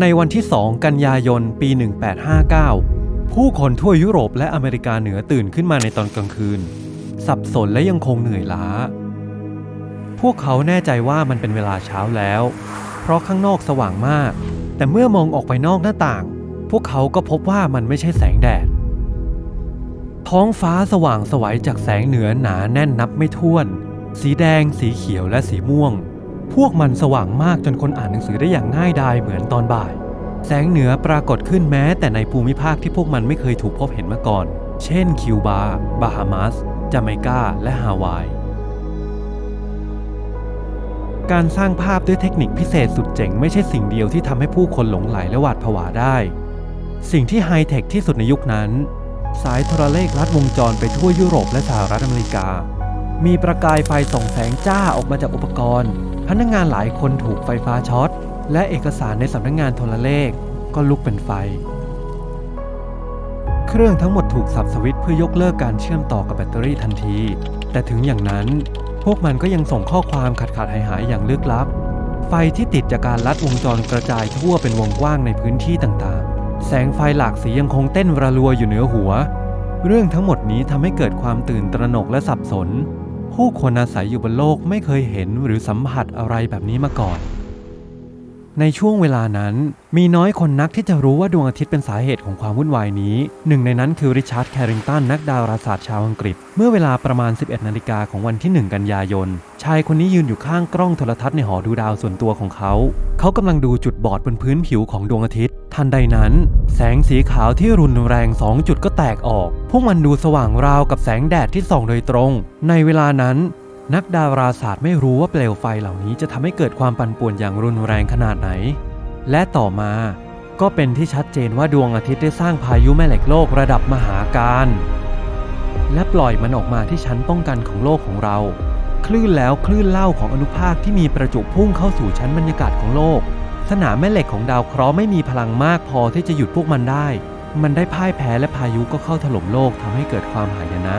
ในวันที่ 2 กันยายน ปี 1859 ผู้คนทั่วยุโรปและอเมริกาเหนือตื่นขึ้นมาในตอนกลางคืน สับสนและยังคงเหนื่อยล้า พวกเขาแน่ใจว่ามันเป็นเวลาเช้าแล้ว เพราะข้างนอกสว่างมาก แต่เมื่อมองออกไปนอกหน้าต่าง พวกเขาก็พบว่ามันไม่ใช่แสงแดด ท้องฟ้าสว่างสวัยจากแสงเหนือหนาแน่นนับไม่ถ้วน สีแดง สีเขียวและสีม่วง พวกมันสว่างมากจนคนอ่านหนังสือได้อย่างง่ายดายเหมือนตอนบ่าย แสงเหนือปรากฏขึ้นแม้แต่ในภูมิภาคที่พวกมันไม่เคยถูกพบเห็นมาก่อน เช่น คิวบา บาฮามาส จาเมกา และฮาวาย การสร้างภาพด้วยเทคนิคพิเศษสุดเจ๋งไม่ใช่สิ่งเดียวที่ทำให้ผู้คนหลงไหลและหวาดผวาได้ สิ่งที่ไฮเทคที่สุดในยุคนั้น สายโทรเลขลัดวงจรไปทั่วยุโรปและสหรัฐอเมริกา มีประกายไฟส่องแสงจ้าออกมาจากอุปกรณ์ พนักงานหลายคนถูกไฟฟ้าช็อต และเอกสารในสำนักงงานโทรเลขก็ลุกเป็นไฟ เครื่องทั้งหมดถูกสับสวิตช์เพื่อยกเลิกการเชื่อมต่อกับแบตเตอรี่ทันที แต่ถึงอย่างนั้น พวกมันก็ยังส่งข้อความขาดขาดหายหายอย่างลึกลับ ไฟที่ติดจากการลัดวงจรกระจายทั่วเป็นวงกว้างในพื้นที่ต่างๆ แสงไฟหลากสียังคงเต้นระรัวอยู่เหนือหัว เรื่องทั้งหมดนี้ทำให้เกิดความตื่นตระหนกและสับสน ผู้คนอาศัยอยู่บนโลกไม่เคยเห็นหรือสัมผัสอะไรแบบนี้มาก่อน ในช่วงเวลานั้นมีน้อยคนนักที่จะรู้ว่าดวงอาทิตย์เป็นสาเหตุของความวุ่นวายนี้ หนึ่งในนั้นคือริชาร์ดแคริงตันนักดาราศาสตร์ชาวอังกฤษ เมื่อเวลาประมาณ 11 นาฬิกาของวันที่ 1 กันยายน ชายคนนี้ยืนอยู่ข้างกล้องโทรทัศน์ในหอดูดาวส่วนตัวของเขา เขากำลังดูจุดบอดบนพื้นผิวของดวงอาทิตย์ ทันใดนั้น แสงสีขาวที่รุนแรงสองจุดก็แตกออก พวกมันดูสว่างราวกับแสงแดดที่ส่องโดยตรง ในเวลานั้น นักดาราศาสตร์ไม่รู้ว่าเปลวไฟเหล่านี้จะทำให้เกิดความปั่นป่วนอย่างรุนแรงขนาดไหน และต่อมาก็เป็นที่ชัดเจนว่าดวงอาทิตย์ได้สร้างพายุแม่เหล็กโลกระดับมหาการ และปล่อยมันออกมาที่ชั้นป้องกันของโลกของเรา คลื่นแล้วคลื่นเล่าของอนุภาคที่มีประจุพุ่งเข้าสู่ชั้นบรรยากาศของโลก สนามแม่เหล็กของดาวเคราะห์ไม่มีพลังมากพอที่จะหยุดพวกมันได้ มันได้พ่ายแพ้และพายุก็เข้าถล่มโลกทำให้เกิดความหายนะ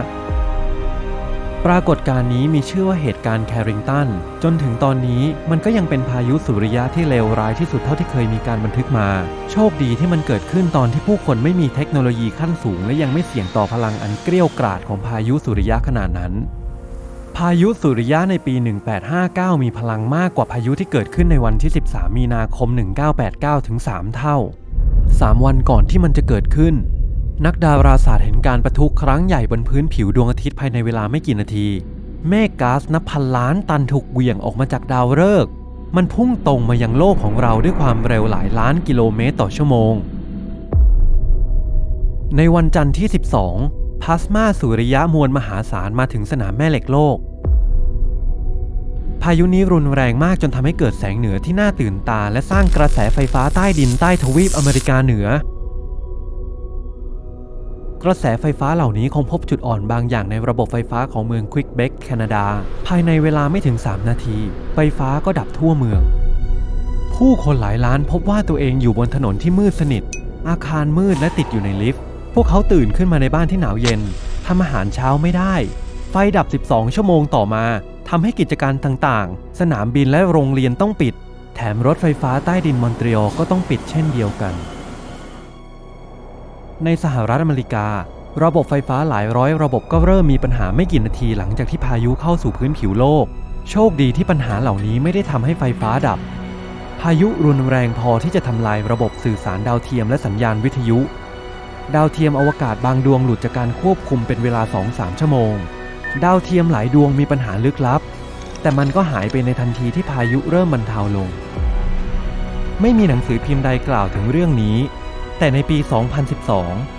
ปรากฏการณ์นี้มีชื่อว่าเหตุการณ์แคริงตัน จนถึงตอนนี้มันก็ยังเป็นพายุสุริยะที่เลวร้ายที่สุดเท่าที่เคยมีการบันทึกมา โชคดีที่มันเกิดขึ้นตอนที่ผู้คนไม่มีเทคโนโลยีขั้นสูง และยังไม่เสี่ยงต่อพลังอันเกรี้ยวกราดของพายุสุริยะขนาดนั้น พายุสุริยะในปี 1859 มีพลังมากกว่าพายุที่เกิดขึ้นในวันที่ 13 มีนาคม 1989 ถึง 3 เท่า 3 วันก่อนที่มันจะเกิดขึ้น นักดาราศาสตร์เห็นการประทุครั้งใหญ่บนพื้นผิวดวงอาทิตย์ภายในเวลาไม่กี่นาที เมฆก๊าซนับพันล้านตันถูกเหวี่ยงออกมาจากดาวฤกษ์มันพุ่งตรงมายังโลกของเราด้วยความเร็วหลายล้านกิโลเมตรต่อชั่วโมง ในวันจันทร์ที่ 12พลาสมาสุริยะมวลมหาศาลมาถึงสนามแม่เหล็กโลก พายุนี้รุนแรงมากจนทำให้เกิดแสงเหนือที่น่าตื่นตา และสร้างกระแสไฟฟ้าใต้ดินใต้ทวีปอเมริกาเหนือ กระแสไฟฟ้าเหล่านี้คงพบจุดอ่อนบางอย่างในระบบไฟฟ้าของเมืองควิกเบกแคนาดา ภายในเวลาไม่ถึง 3 นาที ไฟฟ้าก็ดับทั่วเมือง ผู้คนหลายล้านพบว่าตัวเองอยู่บนถนนที่มืดสนิท อาคารมืดและติดอยู่ในลิฟต์ พวกเขาตื่นขึ้นมาในบ้านที่หนาวเย็นทำอาหารเช้าไม่ได้ ไฟดับ 12 ชั่วโมงต่อมาทำให้กิจการต่างๆ สนามบินและโรงเรียนต้องปิด แถมรถไฟฟ้าใต้ดินมอนตรีออลก็ต้องปิดเช่นเดียวกัน ในสหรัฐอเมริกา ระบบไฟฟ้าหลายร้อยระบบก็เริ่มมีปัญหาไม่กี่นาทีหลังจากที่พายุเข้าสู่พื้นผิวโลก โชคดีที่ปัญหาเหล่านี้ไม่ได้ทำให้ไฟฟ้าดับ พายุรุนแรงพอที่จะทำลายระบบสื่อสารดาวเทียมและสัญญาณวิทยุ ดาวเทียมอวกาศบางดวงหลุดจากการควบคุมเป็นเวลา 2-3 ชั่วโมง ดาวเทียมหลายดวงมีปัญหาลึกลับ แต่มันก็หายไปในทันทีที่พายุเริ่มบรรเทาลง ไม่มีหนังสือพิมพ์ใดกล่าวถึงเรื่องนี้ แต่ในปี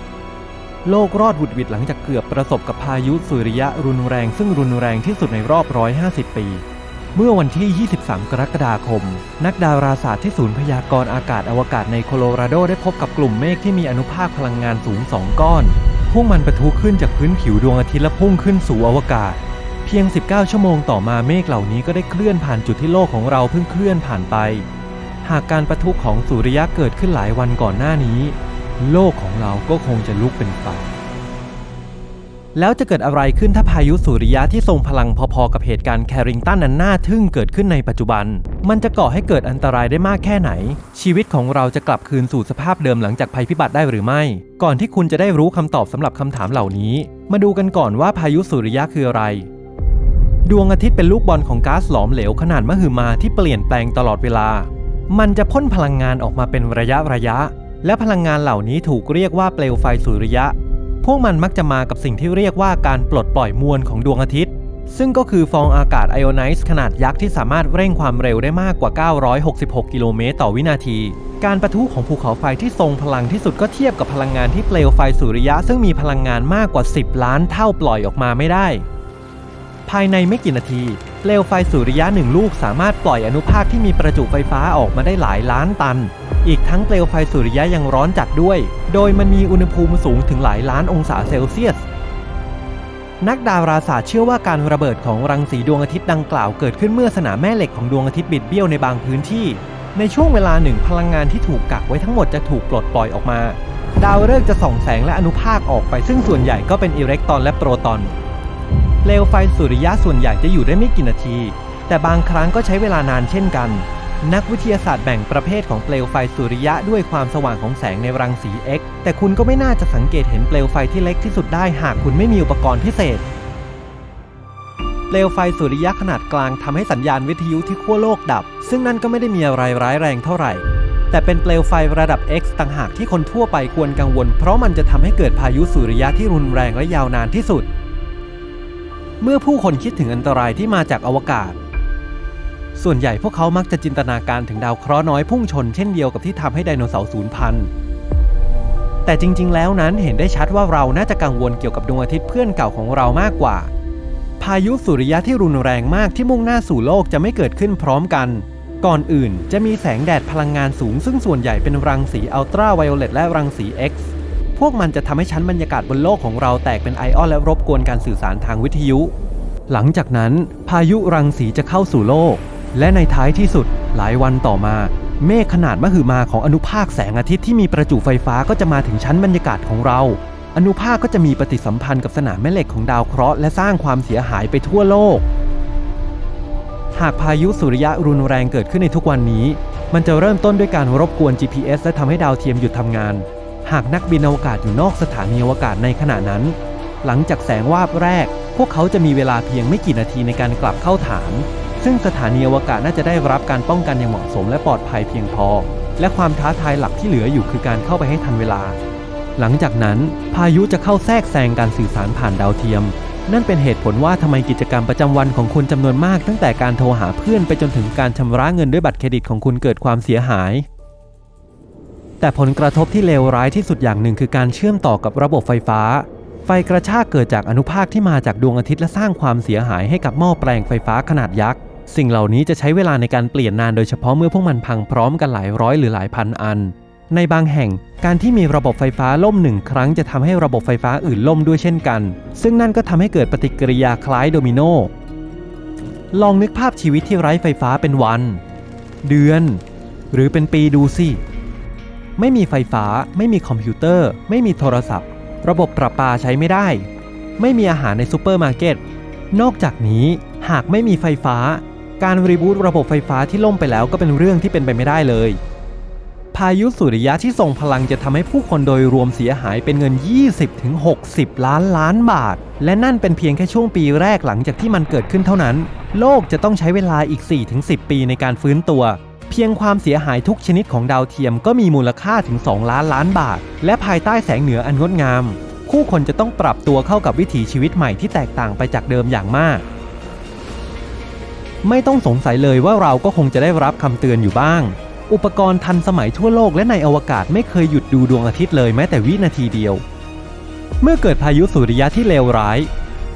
2012 โลกรอดหวุดหวิดหลังจากเกือบประสบกับพายุสุริยะรุนแรงซึ่งรุนแรงที่สุดในรอบ 150 ปี เมื่อวันที่ 23 กรกฎาคม นักดาราศาสตร์ที่ศูนย์พยากรณ์อากาศอวกาศในโคโลราโดได้พบกับกลุ่มเมฆที่มีอนุภาคพลังงานสูง 2 ก้อน พวกมันประทุขึ้นจากพื้นผิวดวงอาทิตย์และพุ่งขึ้นสู่อวกาศ เพียง 19 ชั่วโมงต่อมาเมฆเหล่านี้ก็ได้เคลื่อนผ่านจุดที่โลกของเราเพิ่งเคลื่อนผ่านไป หากการประทุของสุริยะเกิดขึ้นหลายวันก่อนหน้านี้ โลกของเราก็คงจะลุกเป็นไฟแล้วจะเกิดอะไรขึ้นถ้าพายุสุริยะที่ทรงพลังพอๆกับเหตุการณ์แคริงตันนั้นน่าทึ่งเกิดขึ้นในปัจจุบัน มันจะก่อให้เกิดอันตรายได้มากแค่ไหน ชีวิตของเราจะกลับคืนสู่สภาพเดิมหลังจากภัยพิบัติได้หรือไม่ ก่อนที่คุณจะได้รู้คำตอบสำหรับคำถามเหล่านี้ มาดูกันก่อนว่าพายุสุริยะคืออะไร ดวงอาทิตย์เป็นลูกบอลของก๊าซหลอมเหลวขนาดมหึมาที่เปลี่ยนแปลงตลอดเวลา มันจะพ่นพลังงานออกมาเป็นระยะระยะ และพลังงานเหล่านี้ถูกเรียกว่าเปลวไฟสุริยะ พวกมันมักจะมากับสิ่งที่เรียกว่าการปลดปล่อยมวลของดวงอาทิตย์ ซึ่งก็คือฟองอากาศไอโอไนซ์ขนาดยักษ์ที่สามารถเร่งความเร็วได้มากกว่า 966 กิโลเมตรต่อวินาที การประทุของภูเขาไฟที่ทรงพลังที่สุดก็เทียบกับพลังงานที่เปลวไฟสุริยะ ซึ่งมีพลังงานมากกว่า 10 ล้านเท่าปล่อยออกมาไม่ได้ ภายในไม่กี่นาที เปลวไฟสุริยะหนึ่งลูกสามารถปล่อยอนุภาคที่มีประจุไฟฟ้าออกมาได้หลายล้านตัน อีกทั้งเปลวไฟสุริยะยังร้อนจัดด้วย โดยมันมีอุณหภูมิสูงถึงหลายล้านองศาเซลเซียส นักดาราศาสตร์เชื่อว่าการระเบิดของรังสีดวงอาทิตย์ดังกล่าวเกิดขึ้นเมื่อสนามแม่เหล็กของดวงอาทิตย์บิดเบี้ยวในบางพื้นที่ ในช่วงเวลาหนึ่งพลังงานที่ถูกกักไว้ทั้งหมดจะถูกปลดปล่อยออกมา ดาวฤกษ์จะส่องแสงและอนุภาคออกไปซึ่งส่วนใหญ่ก็เป็นอิเล็กตรอนและโปรตอน เปลวไฟสุริยะส่วนใหญ่จะอยู่ได้ไม่กี่นาที แต่บางครั้งก็ใช้เวลานานเช่นกัน นักวิทยาศาสตร์แบ่งประเภทของเปลวไฟสุริยะด้วยความสว่างของแสงในรังสี X แต่คุณก็ไม่น่าจะสังเกตเห็นเปลวไฟที่เล็กที่สุดได้หากคุณไม่มีอุปกรณ์พิเศษ เปลวไฟสุริยะขนาดกลางทำให้สัญญาณวิทยุที่ขั้วโลกดับ ซึ่งนั่นก็ไม่ได้มีอะไรร้ายแรงเท่าไหร่แต่เป็นเปลวไฟระดับ X ต่างหากที่คนทั่วไปควรกังวล เพราะมันจะทำให้เกิดพายุสุริยะที่รุนแรงและยาวนานที่สุด เมื่อผู้คนคิดถึงอันตรายที่มาจากอวกาศ ส่วนใหญ่พวกเขามักจะจินตนาการถึงดาวเคราะห์น้อยพุ่งชนเช่นเดียวกับที่ทำให้ไดโนเสาร์สูญพันธุ์แต่จริง ๆ แล้วนั้นเห็นได้ชัดว่าเราน่าจะกังวลเกี่ยวกับดวงอาทิตย์เพื่อนเก่าของเรามากกว่า พายุสุริยะที่รุนแรงมากที่มุ่งหน้าสู่โลกจะไม่เกิดขึ้นพร้อมกัน ก่อนอื่นจะมีแสงแดดพลังงานสูง ซึ่งส่วนใหญ่เป็นรังสีอัลตราไวโอเลตและรังสี X พวกมันจะทำให้ชั้นบรรยากาศบนโลกของเราแตกเป็นไอออนและรบกวนการสื่อสารทางวิทยุ หลังจากนั้น พายุรังสีจะเข้าสู่โลก และในท้ายที่สุดหลายวันต่อมา เมฆขนาดมหึมาของอนุภาคแสงอาทิตย์ที่มีประจุไฟฟ้าก็จะมาถึงชั้นบรรยากาศของเรา อนุภาคก็จะมีปฏิสัมพันธ์กับสนามแม่เหล็กของดาวเคราะห์และสร้างความเสียหายไปทั่วโลก หากพายุสุริยะรุนแรงเกิดขึ้นในทุกวันนี้ มันจะเริ่มต้นด้วยการรบกวน GPS และทำให้ดาวเทียมหยุดทำงาน หากนักบินอวกาศอยู่นอกสถานีอวกาศในขณะนั้น หลังจากแสงวาบแรก พวกเขาจะมีเวลาเพียงไม่กี่นาทีในการกลับเข้าฐาน ซึ่งสถานีอวกาศน่าจะได้รับการป้องกันอย่างเหมาะสมและปลอดภัยเพียงพอ และความท้าทายหลักที่เหลืออยู่คือการเข้าไปให้ทันเวลา หลังจากนั้น พายุจะเข้าแทรกแซงการสื่อสารผ่านดาวเทียม นั่นเป็นเหตุผลว่าทำไมกิจกรรมประจำวันของคุณจำนวนมาก ตั้งแต่การโทรหาเพื่อนไปจนถึงการชำระเงินด้วยบัตรเครดิตของคุณเกิดความเสียหาย แต่ผลกระทบที่เลวร้ายที่สุดอย่างหนึ่งคือการเชื่อมต่อกับระบบไฟฟ้า ไฟกระชากเกิดจากอนุภาคที่มาจากดวงอาทิตย์และสร้างความเสียหายให้กับหม้อแปลงไฟฟ้าขนาดยักษ์ สิ่งเหล่านี้จะใช้เวลาในการเปลี่ยนนานโดยเฉพาะเมื่อพวกมันพังพร้อมกันหลายร้อยหรือหลายพันอัน ในบางแห่งการที่มีระบบไฟฟ้าล่มหนึ่งครั้งจะทำให้ระบบไฟฟ้าอื่นล่มด้วยเช่นกัน ซึ่งนั่นก็ทำให้เกิดปฏิกิริยาคล้ายโดมิโน ลองนึกภาพชีวิตที่ไร้ไฟฟ้าเป็นวัน เดือน หรือเป็นปีดูสิ ไม่มีไฟฟ้า ไม่มีคอมพิวเตอร์ ไม่มีโทรศัพท์ ระบบประปาใช้ไม่ได้ ไม่มีอาหารในซูเปอร์มาร์เก็ต นอกจากนี้หากไม่มีไฟฟ้า การรีบูตระบบไฟฟ้าที่ล่มไปแล้วก็เป็นเรื่องที่เป็นไปไม่ได้เลย พายุสุริยะที่ทรงพลังจะทำให้ผู้คนโดยรวมเสียหายเป็นเงิน 20-60 ล้านล้านบาท และนั่นเป็นเพียงแค่ช่วงปีแรกหลังจากที่มันเกิดขึ้นเท่านั้น โลกจะต้องใช้เวลาอีก 4-10 ปีในการฟื้นตัว เพียงความเสียหายทุกชนิดของดาวเทียมก็มีมูลค่าถึง 2 ล้านล้านบาท และภายใต้แสงเหนืออันงดงาม ผู้คนจะต้องปรับตัวเข้ากับวิถีชีวิตใหม่ที่แตกต่างไปจากเดิมอย่างมาก ไม่ต้องสงสัยเลยว่าเราก็คงจะได้รับคำเตือนอยู่บ้าง อุปกรณ์ทันสมัยทั่วโลกและในอวกาศไม่เคยหยุดดูดวงอาทิตย์เลยแม้แต่วินาทีเดียว เมื่อเกิดพายุสุริยะที่เลวร้าย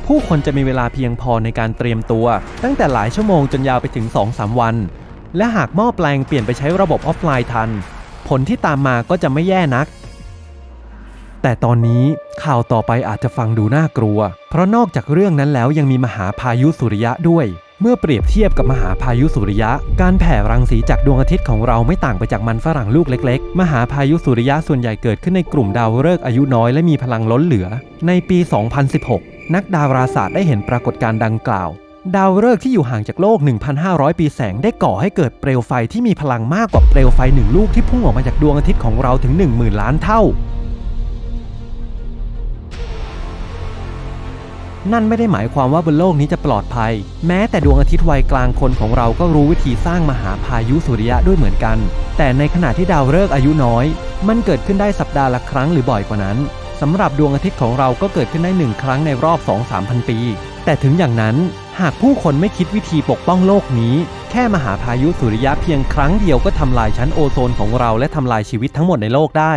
ผู้คนจะมีเวลาเพียงพอในการเตรียมตัว ตั้งแต่หลายชั่วโมงจนยาวไปถึง2-3วัน และหากหม้อแปลงเปลี่ยนไปใช้ระบบออฟไลน์ทัน ผลที่ตามมาก็จะไม่แย่นัก แต่ตอนนี้ข่าวต่อไปอาจจะฟังดูน่ากลัว เพราะนอกจากเรื่องนั้นแล้วยังมีมหาพายุสุริยะด้วย เมื่อเปรียบเทียบกับมหาพายุสุริยะ การแผ่รังสีจากดวงอาทิตย์ของเราไม่ต่างไปจากมันฝรั่งลูกเล็ก ๆ มหาพายุสุริยะส่วนใหญ่เกิดขึ้นในกลุ่มดาวฤกษ์อายุน้อยและมีพลังล้นเหลือ ในปี 2016 นักดาราศาสตร์ได้เห็นปรากฏการณ์ดังกล่าว ดาวฤกษ์ที่อยู่ห่างจากโลก 1,500 ปีแสงได้ก่อให้เกิดเปลวไฟที่มีพลังมากกว่าเปลวไฟหนึ่งลูกที่พุ่งออกมาจากดวงอาทิตย์ของเราถึง 10,000 ล้านเท่า นั่นไม่ได้หมายความว่าบนโลกนี้จะปลอดภัย แม้แต่ดวงอาทิตย์วัยกลางคนของเราก็รู้วิธีสร้างมหาพายุสุริยะด้วยเหมือนกัน แต่ในขณะที่ดาวฤกษ์อายุน้อย มันเกิดขึ้นได้สัปดาห์ละครั้งหรือบ่อยกว่านั้นสำหรับดวงอาทิตย์ของเราก็เกิดขึ้นได้หนึ่งครั้งในรอบ 2-3พันปี แต่ถึงอย่างนั้นหากผู้คนไม่คิดวิธีปกป้องโลกนี้ แค่มหาพายุสุริยะเพียงครั้งเดียวก็ทำลายชั้นโอโซนของเราและทำลายชีวิตทั้งหมดในโลกได้